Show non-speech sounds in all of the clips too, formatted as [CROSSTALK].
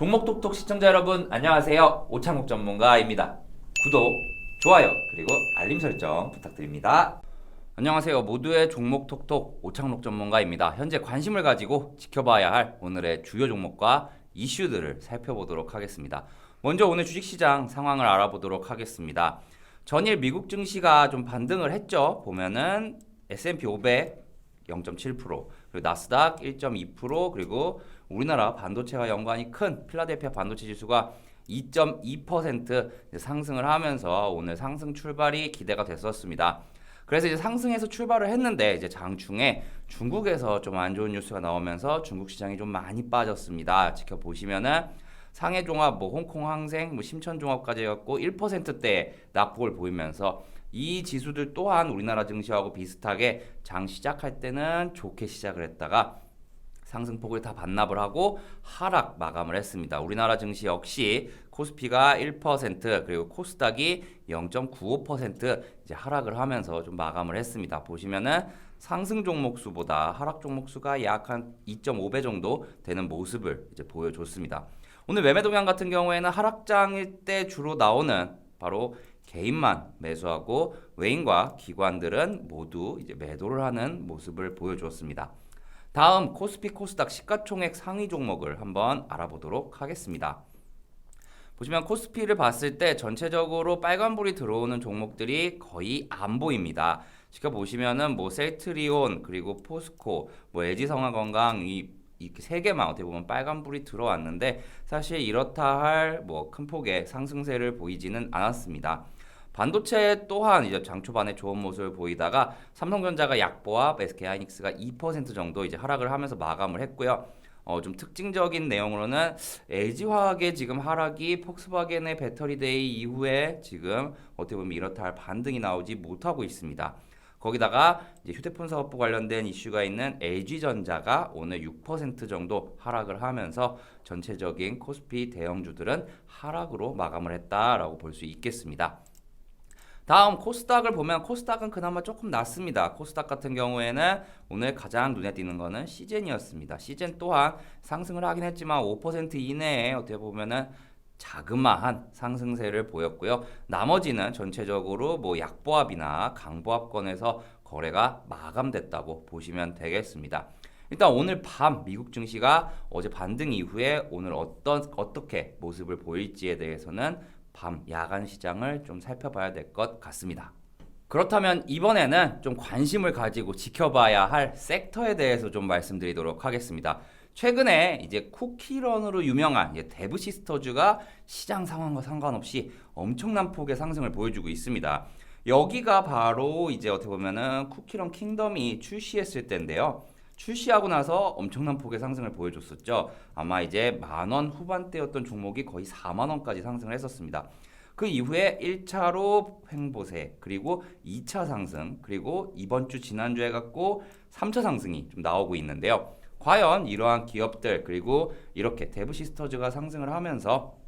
종목톡톡 시청자 여러분 안녕하세요. 오창욱 전문가입니다. 구독 좋아요 그리고 알림 설정 부탁드립니다. 안녕하세요. 모두의 종목톡톡 오창록 전문가입니다. 현재 관심을 가지고 지켜봐야 할 오늘의 주요 종목과 이슈들을 살펴보도록 하겠습니다. 먼저 오늘 주식시장 상황을 알아보도록 하겠습니다. 전일 미국 증시가 좀 반등을 했죠. 보면은 S&P 500 0.7% 그리고 나스닥 1.2% 그리고 우리나라 반도체와 연관이 큰 필라델피아 반도체 지수가 2.2% 상승을 하면서 오늘 상승 출발이 기대가 됐었습니다. 그래서 이제 상승해서 출발을 했는데 이제 장중에 중국에서 좀 안 좋은 뉴스가 나오면서 중국 시장이 좀 많이 빠졌습니다. 지켜보시면은 상해 종합, 뭐 홍콩 항생, 뭐 심천 종합까지 해갖고 1%대 낙폭을 보이면서 이 지수들 또한 우리나라 증시하고 비슷하게 장 시작할 때는 좋게 시작을 했다가 상승폭을 다 반납을 하고 하락 마감을 했습니다. 우리나라 증시 역시 코스피가 1% 그리고 코스닥이 0.95% 이제 하락을 하면서 좀 마감을 했습니다. 보시면은 상승 종목 수보다 하락 종목 수가 약 한 2.5배 정도 되는 모습을 이제 보여줬습니다. 오늘 매매 동향 같은 경우에는 하락장일 때 주로 나오는 바로 개인만 매수하고 외인과 기관들은 모두 이제 매도를 하는 모습을 보여주었습니다. 다음 코스피 코스닥 시가총액 상위 종목을 한번 알아보도록 하겠습니다. 보시면 코스피를 봤을 때 전체적으로 빨간불이 들어오는 종목들이 거의 안 보입니다. 지켜보시면은 뭐 셀트리온 그리고 포스코 뭐 LG성화건강 이 이렇게 세 개만 어떻게 보면 빨간불이 들어왔는데 사실 이렇다 할 뭐 큰 폭의 상승세를 보이지는 않았습니다. 반도체 또한 이제 장 초반에 좋은 모습을 보이다가 삼성전자가 약보합, SK하이닉스가 2% 정도 이제 하락을 하면서 마감을 했고요. 어, 좀 특징적인 내용으로는 LG화학의 지금 하락이 폭스바겐의 배터리데이 이후에 지금 어떻게 보면 이렇다 할 반등이 나오지 못하고 있습니다. 거기다가 이제 휴대폰 사업부 관련된 이슈가 있는 LG전자가 오늘 6% 정도 하락을 하면서 전체적인 코스피 대형주들은 하락으로 마감을 했다라고 볼 수 있겠습니다. 다음 코스닥을 보면 코스닥은 그나마 조금 낫습니다. 코스닥 같은 경우에는 오늘 가장 눈에 띄는 거는 시젠이었습니다. 시젠 또한 상승을 하긴 했지만 5% 이내에 어떻게 보면은 자그마한 상승세를 보였고요. 나머지는 전체적으로 뭐 약보합이나 강보합권에서 거래가 마감됐다고 보시면 되겠습니다. 일단 오늘 밤 미국 증시가 어제 반등 이후에 오늘 어떤 어떻게 모습을 보일지에 대해서는 밤 야간 시장을 좀 살펴봐야 될 것 같습니다. 그렇다면 이번에는 좀 관심을 가지고 지켜봐야 할 섹터에 대해서 좀 말씀드리도록 하겠습니다. 최근에 이제 쿠키런으로 유명한 데브 시스터즈가 시장 상황과 상관없이 엄청난 폭의 상승을 보여주고 있습니다. 여기가 바로 이제 어떻게 보면은 쿠키런 킹덤이 출시했을 때인데요. 출시하고 나서 엄청난 폭의 상승을 보여줬었죠. 아마 이제 만 원 후반대였던 종목이 거의 4만 원까지 상승을 했었습니다. 그 이후에 1차로 횡보세 그리고 2차 상승 그리고 이번 주 지난주 해갖고 3차 상승이 좀 나오고 있는데요. 과연 이러한 기업들 그리고 이렇게 데브 시스터즈가 상승을 하면서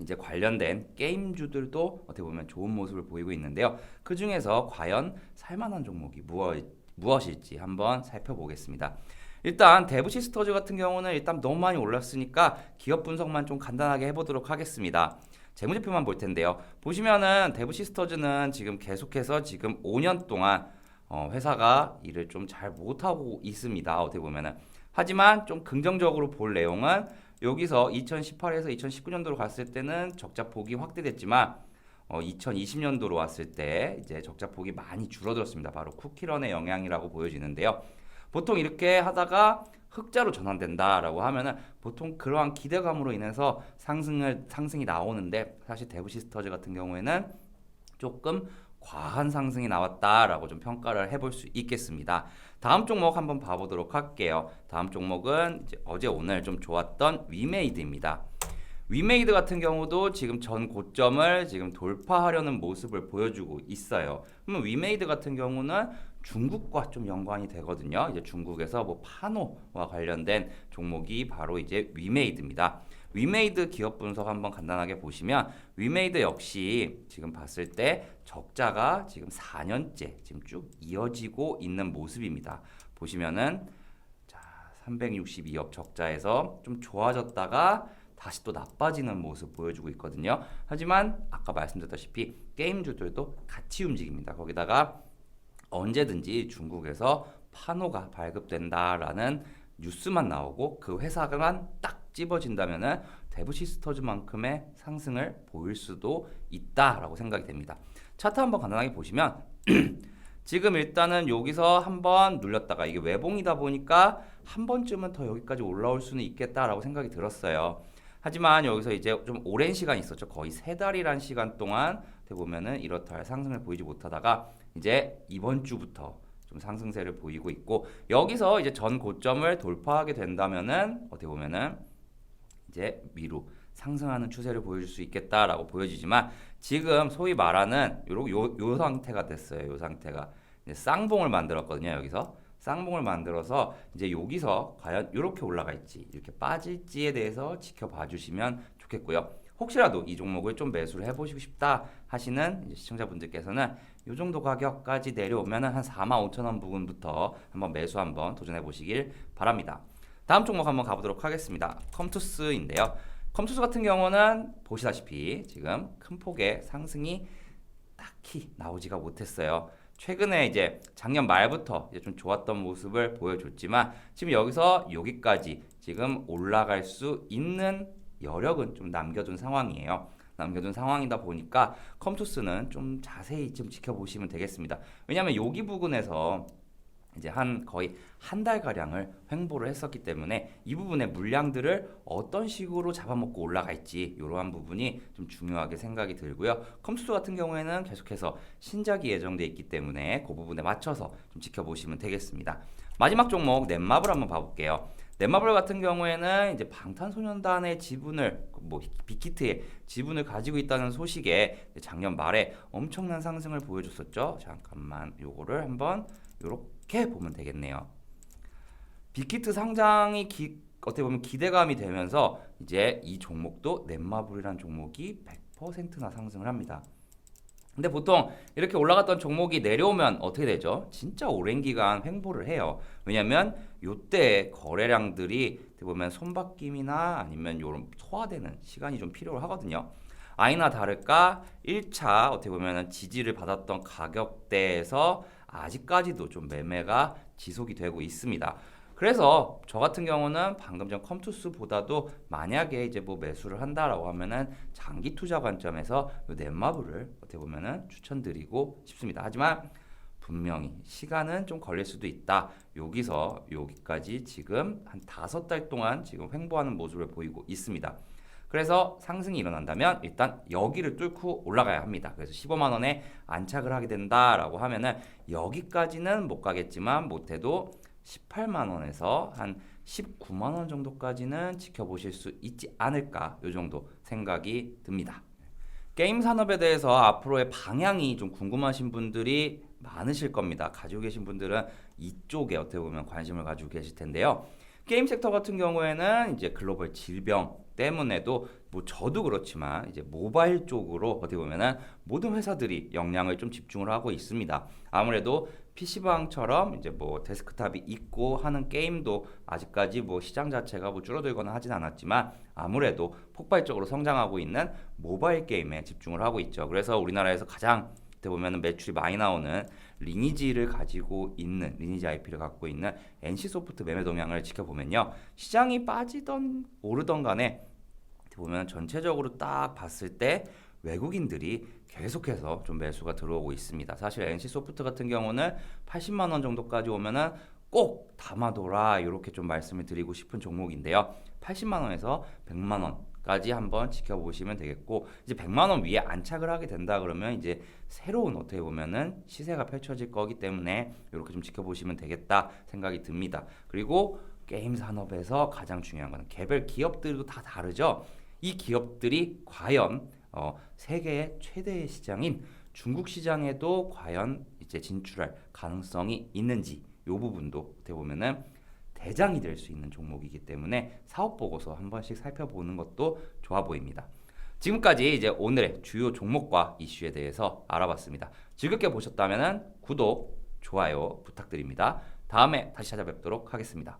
이제 관련된 게임주들도 어떻게 보면 좋은 모습을 보이고 있는데요. 그 중에서 과연 살만한 종목이 무엇, 무엇일지 한번 살펴보겠습니다. 일단 데브 시스터즈 같은 경우는 일단 너무 많이 올랐으니까 기업 분석만 좀 간단하게 해보도록 하겠습니다. 재무제표만 볼 텐데요. 보시면은 데브 시스터즈는 지금 계속해서 지금 5년 동안 어, 회사가 일을 좀 잘 못하고 있습니다. 어떻게 보면은 하지만 좀 긍정적으로 볼 내용은 여기서 2018에서 2019년도로 갔을 때는 적자 폭이 확대됐지만 어, 2020년도로 왔을 때 이제 적자 폭이 많이 줄어들었습니다. 바로 쿠키런의 영향이라고 보여지는데요. 보통 이렇게 하다가 흑자로 전환된다라고 하면은 보통 그러한 기대감으로 인해서 상승을 상승이 나오는데 사실 데브 시스터즈 같은 경우에는 조금 과한 상승이 나왔다라고 좀 평가를 해볼 수 있겠습니다. 다음 종목 한번 봐보도록 할게요. 다음 종목은 어제 오늘 좀 좋았던 위메이드입니다. 위메이드 같은 경우도 지금 전 고점을 지금 돌파하려는 모습을 보여주고 있어요. 그러면 위메이드 같은 경우는 중국과 좀 연관이 되거든요. 이제 중국에서 뭐 파노와 관련된 종목이 바로 이제 위메이드입니다. 위메이드 기업 분석 한번 간단하게 보시면 위메이드 역시 지금 봤을 때 적자가 지금 4년째 지금 쭉 이어지고 있는 모습입니다. 보시면은 자 362억 적자에서 좀 좋아졌다가 다시 또 나빠지는 모습 보여주고 있거든요. 하지만 아까 말씀드렸다시피 게임주들도 같이 움직입니다. 거기다가 언제든지 중국에서 판호가 발급된다라는 뉴스만 나오고 그 회사만 딱 집어진다면은 데브 시스터즈만큼의 상승을 보일 수도 있다라고 생각이 됩니다. 차트 한번 간단하게 보시면 [CLEARS THROAT] 지금 일단은 여기서 한번 눌렸다가 이게 외봉이다 보니까 한 번쯤은 더 여기까지 올라올 수는 있겠다라고 생각이 들었어요. 하지만 여기서 이제 좀 오랜 시간이 있었죠. 거의 세 달이란 시간 동안 어떻게 보면은 이렇다 할 상승을 보이지 못하다가 이제 이번 주부터 좀 상승세를 보이고 있고 여기서 이제 전 고점을 돌파하게 된다면은 어떻게 보면은 이제 위로 상승하는 추세를 보여줄 수 있겠다라고 보여지지만 지금 소위 말하는 요, 요 상태가 됐어요. 요 상태가 이제 쌍봉을 만들었거든요. 여기서 쌍봉을 만들어서 이제 여기서 과연 이렇게 올라가 있지 이렇게 빠질지에 대해서 지켜봐 주시면 좋겠고요. 혹시라도 이 종목을 좀 매수를 해보시고 싶다 하시는 시청자분들께서는 이 정도 가격까지 내려오면은 한 4만 5천 원 부분부터 한번 매수 한번 도전해 보시길 바랍니다. 다음 종목 한번 가보도록 하겠습니다. 컴투스인데요. 컴투스 같은 경우는 보시다시피 지금 큰 폭의 상승이 딱히 나오지가 못했어요. 최근에 이제 작년 말부터 이제 좀 좋았던 모습을 보여줬지만 지금 여기서 여기까지 지금 올라갈 수 있는 여력은 좀 남겨둔 상황이에요. 남겨둔 상황이다 보니까 컴투스는 좀 자세히 좀 지켜보시면 되겠습니다. 왜냐하면 여기 부근에서 이제 한 거의 한 달 가량을 횡보를 했었기 때문에 이 부분의 물량들을 어떤 식으로 잡아먹고 올라갈지 이러한 부분이 좀 중요하게 생각이 들고요. 컴투스 같은 경우에는 계속해서 신작이 예정돼 있기 때문에 그 부분에 맞춰서 좀 지켜보시면 되겠습니다. 마지막 종목 넷마블 한번 봐볼게요. 넷마블 같은 경우에는 이제 방탄소년단의 지분을 뭐 빅히트의 지분을 가지고 있다는 소식에 작년 말에 엄청난 상승을 보여줬었죠. 잠깐만 요거를 한번 요렇게 보면 되겠네요. 빅히트 상장이 기, 어떻게 보면 기대감이 되면서 이제 이 종목도 넷마블이라는 종목이 100%나 상승을 합니다. 근데 보통 이렇게 올라갔던 종목이 내려오면 어떻게 되죠? 진짜 오랜 기간 횡보를 해요. 왜냐면 요때 거래량들이 어떻게 보면 손바뀜이나 아니면 요런 소화되는 시간이 좀 필요를 하거든요. 아니나 다를까 1차 어떻게 보면 지지를 받았던 가격대에서 아직까지도 좀 매매가 지속이 되고 있습니다. 그래서 저 같은 경우는 방금 전 컴투스보다도 만약에 이제 뭐 매수를 한다라고 하면은 장기 투자 관점에서 요 넷마블을 어떻게 보면은 추천드리고 싶습니다. 하지만 분명히 시간은 좀 걸릴 수도 있다. 여기서 여기까지 지금 한 다섯 달 동안 지금 횡보하는 모습을 보이고 있습니다. 그래서 상승이 일어난다면 일단 여기를 뚫고 올라가야 합니다. 그래서 15만 원에 안착을 하게 된다라고 하면은 여기까지는 못 가겠지만 못해도 18만 원에서 한 19만 원 정도까지는 지켜보실 수 있지 않을까 요 정도 생각이 듭니다. 게임 산업에 대해서 앞으로의 방향이 좀 궁금하신 분들이 많으실 겁니다. 가지고 계신 분들은 이쪽에 어떻게 보면 관심을 가지고 계실 텐데요. 게임 섹터 같은 경우에는 이제 글로벌 질병 때문에도 뭐 저도 그렇지만 이제 모바일 쪽으로 어떻게 보면은 모든 회사들이 역량을 좀 집중을 하고 있습니다. 아무래도 PC방처럼 이제 뭐 데스크탑이 있고 하는 게임도 아직까지 뭐 시장 자체가 뭐 줄어들거나 하진 않았지만 아무래도 폭발적으로 성장하고 있는 모바일 게임에 집중을 하고 있죠. 그래서 우리나라에서 가장 어떻게 보면 매출이 많이 나오는 리니지를 가지고 있는 리니지 IP를 갖고 있는 NC 소프트 매매 동향을 지켜보면요. 시장이 빠지던 오르던 간에 보면 전체적으로 딱 봤을 때 외국인들이 계속해서 좀 매수가 들어오고 있습니다. 사실 NC 소프트 같은 경우는 80만 원 정도까지 오면은 꼭 담아둬라 이렇게 좀 말씀을 드리고 싶은 종목인데요. 80만 원에서 100만 원 까지 한번 지켜보시면 되겠고 이제 100만 원 위에 안착을 하게 된다 그러면 이제 새로운 어떻게 보면은 시세가 펼쳐질 거기 때문에 이렇게 좀 지켜보시면 되겠다 생각이 듭니다. 그리고 게임 산업에서 가장 중요한 거는 개별 기업들도 다 다르죠. 이 기업들이 과연 어, 세계의 최대의 시장인 중국 시장에도 과연 이제 진출할 가능성이 있는지 이 부분도 어떻게 보면은 대장이 될 수 있는 종목이기 때문에 사업 보고서 한 번씩 살펴보는 것도 좋아 보입니다. 지금까지 이제 오늘의 주요 종목과 이슈에 대해서 알아봤습니다. 즐겁게 보셨다면 구독, 좋아요 부탁드립니다. 다음에 다시 찾아뵙도록 하겠습니다.